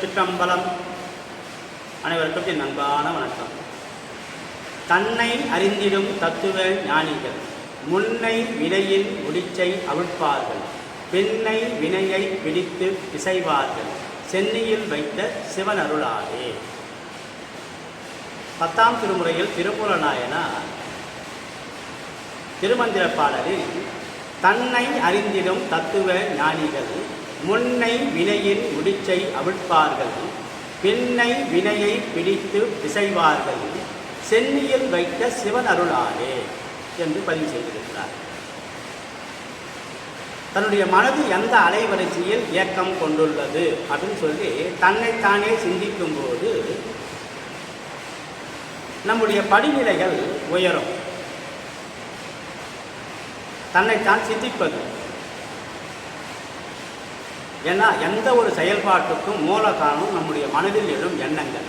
திருச்சிற்றம்பலம். அனைவருக்கும் என் அன்பான வணக்கம். தன்னை அறிந்திடும் தத்துவ ஞானிகள் முன்னை வினையின் முடிச்சை அவிழ்ப்பார்கள் பெண்ணை வினையை பிடித்து பிசைவார்கள் சென்னையில் வைத்த சிவன் அருளாலே பத்தாம் திருமுறையில் திருமூலநாயனார் திருமந்திர பாடலில் தன்னை அறிந்திடும் தத்துவ ஞானிகள் முன்னை வினையின் முடிச்சை அவிழ்ப்பார்கள். பின்னை வினையை பிடித்து பிசைவார்கள். சென்னியில் வைத்த சிவன் அருளாலே என்று பதிவு செய்திருக்கிறார். தன்னுடைய மனது எந்த அலைவரிசையில் இயக்கம் கொண்டுள்ளது அப்படின்னு சொல்லி தன்னைத்தானே சிந்திக்கும் போது நம்முடைய படிநிலைகள் உயரும். தன்னைத்தான் சிந்திப்பது. ஏன்னா எந்த ஒரு செயல்பாட்டுக்கும் மூல காரணம் நம்முடைய மனதில் எழும் எண்ணங்கள்.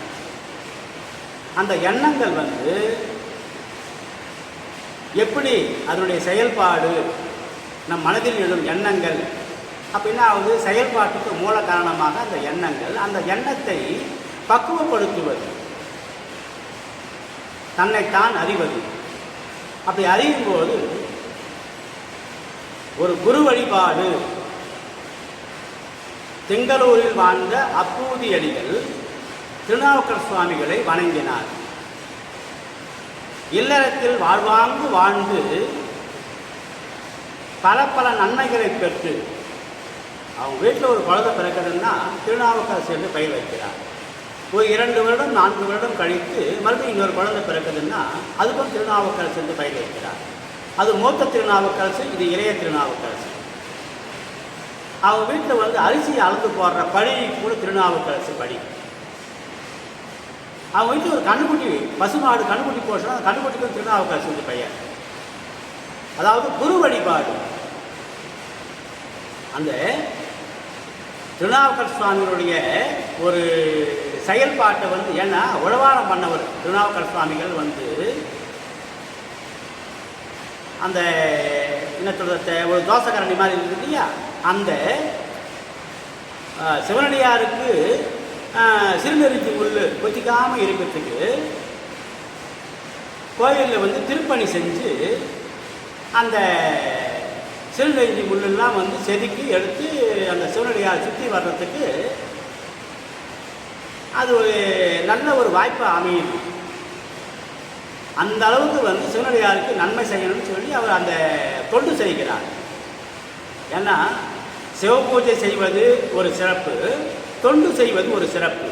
அந்த எண்ணங்கள் வந்து எப்படி அதனுடைய செயல்பாடு நம் மனதில் எழும் எண்ணங்கள் அப்படின்னா அது செயல்பாட்டுக்கு மூல காரணமாக அந்த எண்ணங்கள் அந்த எண்ணத்தை பக்குவப்படுத்துவது. தன்னைத்தான் அறிவது. அப்படி அறியும்போது ஒரு குரு வழிபாடு தெங்களூரில் வாழ்ந்த அப்பூதியடிகள் திருநாவுக்கர் சுவாமிகளை வணங்கினார். இல்லறத்தில் வாழ்வாங்கு வாழ்ந்து பல பல நன்மைகளை பெற்று அவங்க வீட்டில் ஒரு குழந்தை பிறக்குதுன்னா திருநாவுக்கர் சென்று பயிர் வைக்கிறார். ஒரு இரண்டு வருடம் நான்கு வருடம் கழித்து மறுபடியும் இன்னொரு குழந்தை பிறக்குதுன்னா அதுக்கும் திருநாவுக்கரசு சென்று பயிர் வைக்கிறார். அது மூத்த திருநாவுக்கரசு இது இளைய திருநாவுக்கரசு. அவங்க வீட்டில் வந்து அரிசி அளந்து போடுற படி கூட திருநாவுக்கரசு படி. அவங்க வீட்டில் ஒரு கண்ணுக்குட்டி பசுமாடு கண்ணுக்குட்டி போச்சுன்னா அந்த கண்ணுக்குட்டிக்கு திருநாவுக்கரசு வந்து பையன் அதாவது குரு வழிபாடு. அந்த திருநாவுக்கர் சுவாமிகளுடைய ஒரு செயல்பாட்டை வந்து ஏன்னா உழவாரம் பண்ணவர் திருநாவுக்கர் சுவாமிகள் வந்து அந்த என்ன சொல்கிறத ஒரு தோசைக்கரணி மாதிரி இருக்குது இல்லையா? அந்த சிவனடியாருக்கு சிறுநெறிஞ்சி முள் கொத்திக்காமல் இருக்கிறதுக்கு கோயிலில் வந்து திருப்பணி செஞ்சு அந்த சிறுநெறிஞ்சி முள்ளெல்லாம் வந்து செதுக்கி எடுத்து அந்த சிவனடியார் சுற்றி வர்றதுக்கு அது ஒரு நல்ல ஒரு வாய்ப்பு அமையுது. அந்த அளவுக்கு வந்து சிவனடியாருக்கு நன்மை செய்யணும்னு சொல்லி அவர் அந்த தொண்டு செய்கிறார். ஏன்னா சிவபூஜை செய்வது ஒரு சிறப்பு தொண்டு செய்வது ஒரு சிறப்பு.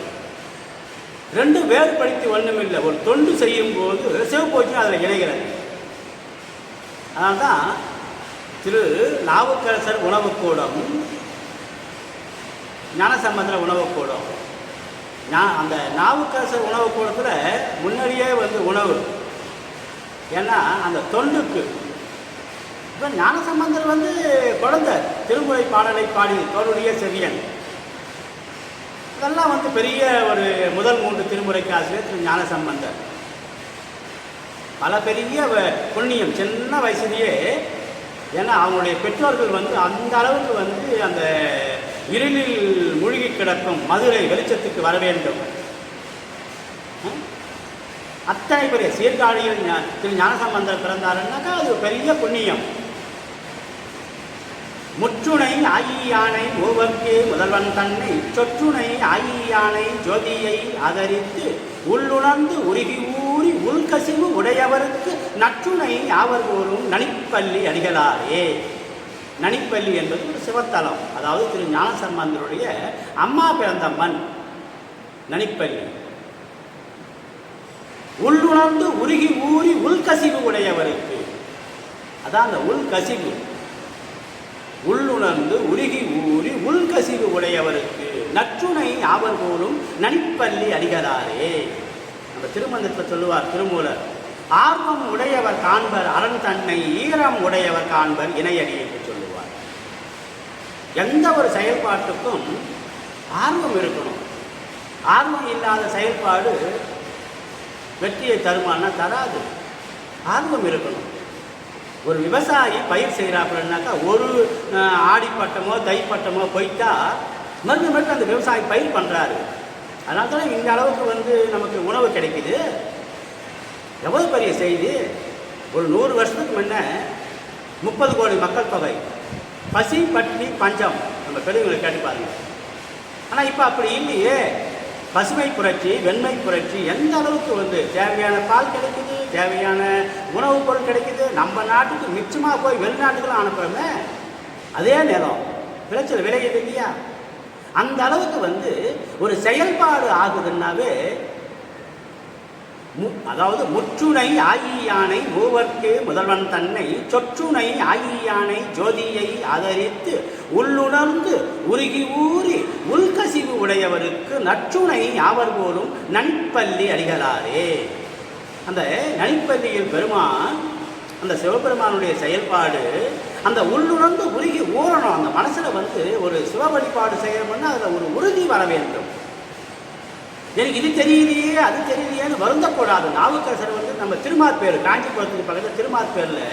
ரெண்டு வேறுபடுத்தி ஒன்றும் இல்லை ஒரு தொண்டு செய்யும் போது சிவபூஜை அதில் இணைகிறது. அதனால்தான் திரு நாவுக்கரசர் உணவுக்கூடம் ஞானசம்பந்தர் உணவுக்கூடம். நான் அந்த நாவுக்கரசர் உணவுக்கூடத்தில் முன்னாடியே வந்து உணவு. ஏன்னா அந்த தொண்டுக்கு இப்போ ஞானசம்பந்தர் வந்து குழந்தை. திருமுறை பாடலை பாடி தோளுடைய செவியன். இதெல்லாம் வந்து பெரிய ஒரு முதல் மூன்று திருமுறைக்கு ஆசிரியர் திரு ஞானசம்பந்தர். பல பெரிய புண்ணியம் சின்ன வயசுலேயே ஏன்னா அவங்களுடைய பெற்றோர்கள் வந்து அந்த அளவுக்கு வந்து அந்த இருளில் மூழ்கி கிடக்கும் மதுரை வெளிச்சத்துக்கு வர வேண்டும். அத்தனை பெரிய சீர்காழியில் திரு ஞானசம்பந்தர் பிறந்தாருன்னாக்கா அது பெரிய புண்ணியம். முற்றுணை ஆயியானை மூவர்க்கு முதல்வன் தன்னை சொற்றுணை ஆயியானை ஜோதியை ஆதரித்து உள்ளுணர்ந்து உருகி ஊறி உள்கசிவு உடையவருக்கு நற்றுணை யாவர் கூறும் நனிப்பள்ளி அடிகளாரே. நனிப்பள்ளி என்பது ஒரு சிவத்தலம். அதாவது திரு ஞானசம்பந்தருடைய அம்மா பிறந்த மண் நனிப்பள்ளி. உள்ளுணர்ந்து உருகி ஊறி உள்கசிவு உடையவருக்கு. அதான் அந்த உள்கசிவு உள்ளுணர்ந்து உருகி ஊறி உள்கசிவு உடையவருக்கு நற்றுணை ஆவர் போலும் நனிப்பள்ளி அடிகளாரே. நம்ம திருமந்தத்தில் சொல்லுவார் திருமூலர் ஆர்வம் உடையவர் காண்பர் அரண் தன்னை ஈரம் உடையவர் காண்பர் இணையடி என்று சொல்லுவார். எந்த ஒரு செயல்பாட்டுக்கும் ஆர்வம் இருக்கணும். ஆர்வம் இல்லாத செயல்பாடு வெற்றியை தருமானா தராது. ஆர்வம் இருக்கணும். ஒரு விவசாயி பயிர் செய்கிறாப்புலனாக்கா ஒரு ஆடிப்பட்டமோ தைப்பட்டமோ போயிட்டா மறுபடியும் மறுபடியும் அந்த விவசாயி பயிர் பண்ணுறாரு அதனால தான் இந்த அளவுக்கு வந்து நமக்கு உணவு கிடைக்குது. எவ்வளோ பெரிய செய்தி? ஒரு நூறு வருஷத்துக்கு முன்ன முப்பது கோடி மக்கள் தொகை. பசி பட்டினி பஞ்சம். நம்ம பெரியவங்களை கேட்டு பாருங்க. ஆனால் இப்போ அப்படி இல்லையே. பசுமை புரட்சி வெண்மை புரட்சி எந்த அளவுக்கு வந்து தேவையான பால் கிடைக்குது தேவையான உணவுப் பொருள் கிடைக்குது நம்ம நாட்டுக்கு மிச்சமாக போய் வெளிநாட்டுக்கெல்லாம் அனுப்புகிறோமே அதே நேரம் விளைச்சல் விளையுது இல்லையா? அந்த அளவுக்கு வந்து ஒரு செயல்பாடு ஆகுதுன்னாவே அதாவது முற்றுணை ஆயியானை மூவர்க்கு முதல்வன் தன்னை சொற்றுணை ஆயியானை ஜோதியை ஆதரித்து உள்ளுணர்ந்து உருகி ஊறி உள்கசிவு உடையவருக்கு நற்றுணை யாவர் போலும் நண்பள்ளி அடிகளாரே. அந்த நனிப்பள்ளியில் பெருமான் அந்த சிவபெருமானுடைய செயல்பாடு அந்த உள்ளுணர்ந்து உருகி ஊறணும் அந்த மனசில் வந்து ஒரு சிவ வழிபாடு செய்யணும்னா அதில் ஒரு உறுதி வர வேண்டும். எனக்கு இது தெரியலையே அது தெரியலையேன்னு வருந்தக்கூடாது. நாவுக்கரசர் வந்து நம்ம திருமாற்பேர் காஞ்சிபுரத்துக்கு பக்கத்தில் திருமாற்பேரில்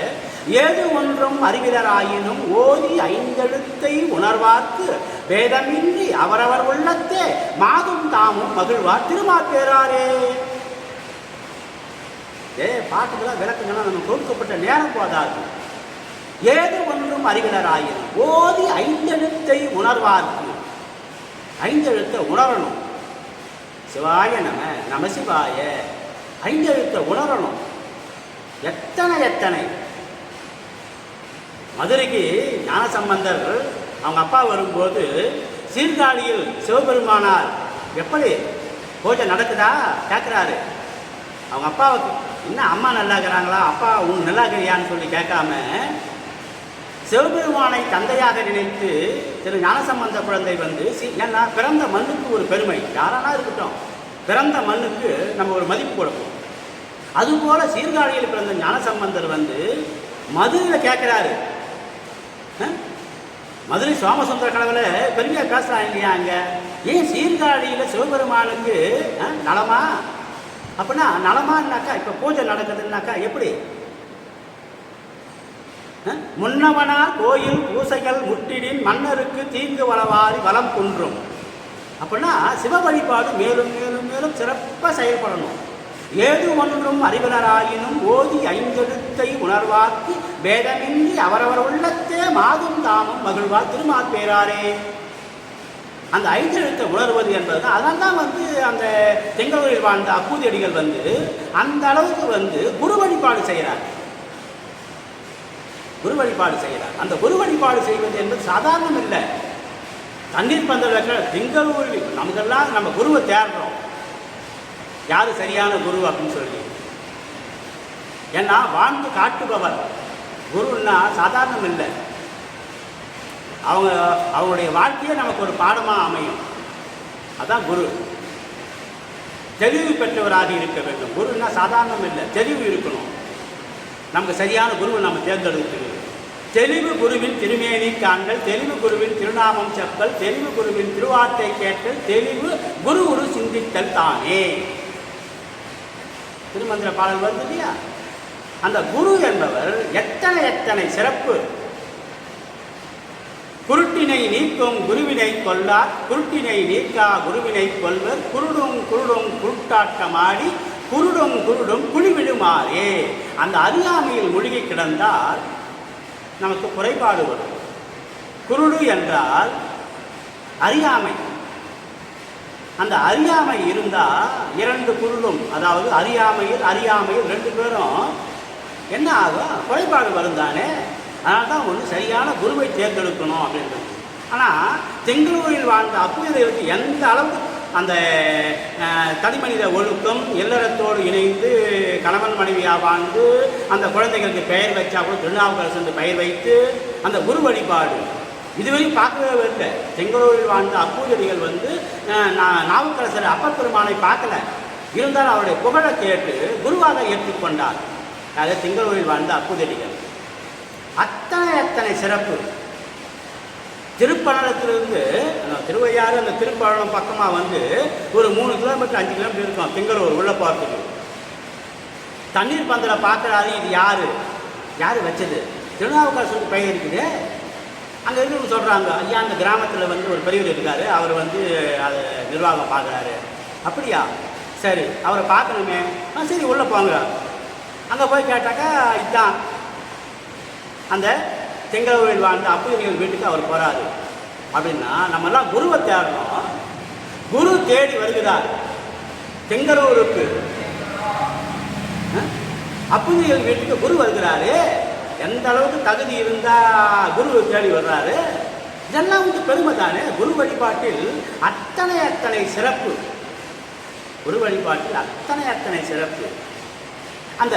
ஏது ஒன்றும் அறிவிலராயினும் ஓதி ஐந்தெழுத்தை உணர்வார்த்து வேதமின்றி அவரவர் உள்ளத்தே மாதும் தாமும் மகிழ்வார் திருமாற்பேராரே ஏ பாட்டுக்கெல்லாம் விளக்கங்கள்லாம் நம்ம கொடுக்கப்பட்ட நேரம் போதாது. ஏது ஒன்றும் அறிவிலராயினும் ஓதி ஐந்தெழுத்தை உணர்வார்க்கு. ஐந்தெழுத்தை உணரணும். சிவாய நம நமசிவாய. ஐந்தெழுத்தை உணரணும். எத்தனை எத்தனை? மதுரைக்கு ஞானசம்பந்தர் அவங்க அப்பா வரும்போது சீர்காழியில் சிவபெருமானார் எப்படி பூஜை நடக்குதா கேட்குறாரு அவங்க அப்பாவுக்கு என்ன அம்மா நல்லா இருக்கிறாங்களா அப்பா உன் நல்லா இருக்கிறியான்னு சொல்லி கேட்காம சிவபெருமானை தந்தையாக நினைத்து திரு ஞானசம்பந்த குழந்தை வந்து சி- ஏன்னா பிறந்த மண்ணுக்கு ஒரு பெருமை. யாரானா இருக்கட்டும். பிறந்த மண்ணுக்கு நம்ம ஒரு மதிப்பு கொடுப்போம். அதுபோல சீர்காழியில் பிறந்த ஞானசம்பந்தர் வந்து மதுரையில் கேட்குறாரு மதுரை சோமசுந்தர கடவுளை பெருமையாக பேசுகிறாங்க இல்லையா அங்கே? ஏன் சீர்காழியில் சிவபெருமானுக்கு ஆ, நலமா? அப்படின்னா நலமானாக்கா இப்போ பூஜை நடக்குதுன்னாக்கா எப்படி? முன்னவனா கோயில் பூசைகள் முற்றிடின் மன்னருக்கு தீங்கு வளவாரி வளம் குன்றும். அப்படின்னா சிவ வழிபாடு மேலும் மேலும் மேலும் சிறப்பாக செயல்படணும். ஏது ஒன்றும் அறிவினராயினும் ஓதி ஐந்தெழுத்தை உணர்வாக்கி பேதமின்றி அவரவர் உள்ளத்தே மாதும் தாமும் மகிழ்வார் திருமாற்பேராரே அந்த ஐந்தெழுத்தை உணர்வது என்பது தான் அதனால தான் வந்து அந்த தெங்கலூரில் வாழ்ந்த அப்பூதியடிகள் வந்து அந்த அளவுக்கு வந்து குரு வழிபாடு செய்கிறார் குரு வழிபாடு செய்கிறார். அந்த குரு வழிபாடு செய்வது என்பது சாதாரணம் இல்லை. தண்ணீர் பந்தல் திங்கள் திங்களூரில் நமக்கெல்லாம் நம்ம குருவை தேடுறோம். யாரு சரியான குரு அப்படின்னு சொல்லி. ஏன்னா வாழ்ந்து காட்டுபவர். குருன்னா சாதாரணம் இல்லை. அவங்க அவங்களுடைய வாழ்க்கையே நமக்கு ஒரு பாடமாக அமையும். அதான் குரு. தெளிவு பெற்றவராக இருக்க வேண்டும். குருன்னா சாதாரணம் இல்லை. தெளிவு இருக்கணும். நமக்கு சரியான குருவை நம்ம தேர்ந்தெடுக்கணும் தெளிவு குருவின் திருமேனி காண்கள் தெளிவு குருவின் திருநாமம் செப்பல் தெளிவு குருவின் திருவார்த்தை கேட்டல் தெளிவு குரு குரு சிந்தித்தல் தானே. திருமந்திர பாடல் வருது இல்லையா? அந்த குரு என்பவர் எத்தனை எத்தனை சிறப்பு. குருட்டினை நீக்கும் குருவினை கொள்ளார் குருட்டினை நீக்கா குருவினை கொல்வர் குருடும் குருடும் குருட்டாட்டமாடி குருடும் குருடும் குழிவிடுமாறே. அந்த அறியாமையில் மூழ்கி கிடந்தால் நமக்கு குறைபாடு வரும். குருடு என்றால் அறியாமை. அந்த அறியாமை இருந்தால் இரண்டு குருளும் அதாவது அறியாமையில் அறியாமையில் ரெண்டு பேரும் என்ன ஆகும் குறைபாடு வரும் தானே. அதனால தான் ஒன்று சரியான குருவை தேர்ந்தெடுக்கணும் அப்படின்றது. ஆனால் தெங்களூரில் வாழ்ந்த அப்புதேவருக்கு எந்த அளவுக்கு அந்த தனிமனித ஒழுக்கம் இல்லறத்தோடு இணைந்து கணவன் மனைவியாக வாழ்ந்து அந்த குழந்தைகளுக்கு பெயர் வச்சா கூட திருநாவுக்கரசு என்று பெயர் வைத்து அந்த குரு வழிபாடு. இதுவரையும் பார்க்கவே இல்லை. செங்கலூரில் வாழ்ந்த அப்பூஜடிகள் வந்து நாவுக்கரசர் அப்பர் பெருமானை பார்க்கல. இருந்தாலும் அவருடைய புகழை கேட்டு குருவாக ஏற்றுக்கொண்டார் அது செங்கலூரில் வாழ்ந்த அப்பூஜடிகள் அத்தனை அத்தனை சிறப்பு. திருப்பழனத்திலிருந்து திருவையாறு அந்த திருப்பழனம் பக்கமாக வந்து ஒரு மூணு கிலோமீட்டர் அஞ்சு கிலோமீட்டர் இருக்கும். திங்களூர் உள்ள போகிறதுக்கு தண்ணீர் பந்தலை பார்க்குறாரு இது யார்? யார் வச்சது? திருநாவுக்கரசுக்கு பெயர் இருக்குது. அங்கே இருக்கிறவங்க சொல்கிறாங்க ஐயா அந்த கிராமத்தில் வந்து ஒரு பெரியவர் இருக்கார். அவர் வந்து அதை நிர்வாகம் பார்க்குறாரு அப்படியா? சரி அவரை பார்க்கணுமே ஆ சரி உள்ளே போங்க. அங்கே போய் கேட்டாக்கா இதுதான் அந்த செங்கலூரில் வாழ்ந்த அப்புதிரிகள் வீட்டுக்கு அவர் போகிறாரு அப்படின்னா நம்மெல்லாம் குருவை தேடணும். குரு தேடி வருகிறார். செங்கலூருக்கு. அப்புதிரிகள் வீட்டுக்கு குரு வருகிறாரு. எந்த அளவுக்கு தகுதி இருந்தால் குரு தேடி வர்றாரு. இதெல்லாம் வந்து பெருமை தானே? குரு வழிபாட்டில் அத்தனை அத்தனை சிறப்பு. குரு வழிபாட்டில் அத்தனை அத்தனை சிறப்பு. அந்த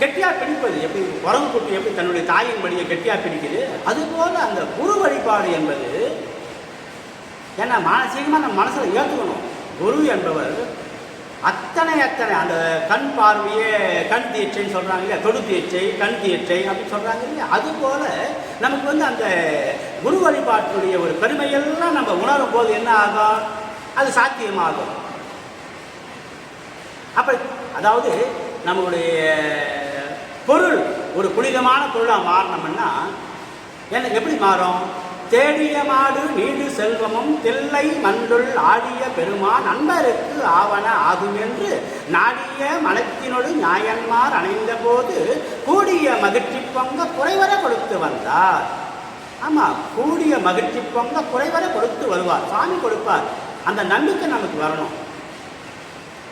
கெட்டியாக பிடிப்பது எப்படி? உறவு குட்டி எப்படி தன்னுடைய தாயின் படியை கெட்டியாக பிடிக்குது? அதுபோல் அந்த குரு வழிபாடு என்பது ஏன்னா மானசீகமாக நம்ம மனசில் ஏற்றுக்கணும் குரு என்பவர் அத்தனை அத்தனை அந்த கண் பார்வையே கண் தீட்சைன்னு சொல்கிறாங்க இல்லையா? தொடு தீட்சை கண் தீட்சை அப்படின்னு சொல்கிறாங்க இல்லையா? அதுபோல் நமக்கு வந்து அந்த குரு வழிபாட்டினுடைய ஒரு பெருமையெல்லாம் நம்ம உணரும் போது என்ன ஆகும்? அது சாத்தியமாகும். அப்போ அதாவது நம்மளுடைய பொருள் ஒரு புனிதமான பொருளாக மாறினோம்னா என்ன எப்படி மாறும்? தேடிய மாடு நீடு செல்வமும் தில்லை மண்டுள் ஆடிய பெருமான் நண்பருக்கு ஆவன ஆகும் என்று நாடிய மனத்தினொடு நாயன்மார் அணைந்த போது கூடிய மகிழ்ச்சி பொங்க குறைவர கொடுத்து வந்தார். ஆமாம் கூடிய மகிழ்ச்சி பொங்க குறைவர கொடுத்து வருவார். சாமி கொடுப்பார். அந்த நம்பிக்கை நமக்கு வரணும்.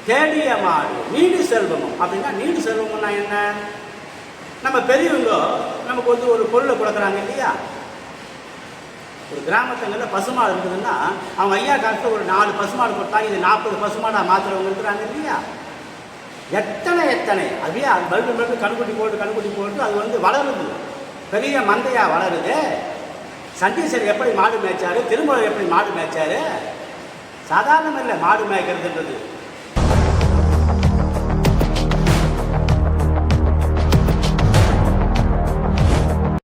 தேடிய மாடு நீடு செல்வமும். அப்படின்னா நீடு செல்வம்னா என்ன? நம்ம பெரியவங்க நமக்கு வந்து ஒரு பொருளை கொடுக்குறாங்க இல்லையா? ஒரு கிராமத்தில் பசுமாடு இருக்குதுன்னா அவன் ஐயா காலத்தில் ஒரு நாலு பசுமாடு கொடுத்தாங்க. இது நாற்பது பசுமாடாக மாற்றுறவங்க இருக்கிறாங்க இல்லையா? எத்தனை எத்தனை? அப்படியே அது மறுபடியும் மறுபடியும் கண்குட்டி போட்டு கண்குட்டி போட்டு அது வந்து வளருது. பெரிய மந்தையாக வளருது. சண்டீசர் எப்படி மாடு மேய்ச்சாரு? திருமலை எப்படி மாடு மேய்ச்சாரு? சாதாரணம் இல்லை மாடு மேய்க்கிறதுன்றது.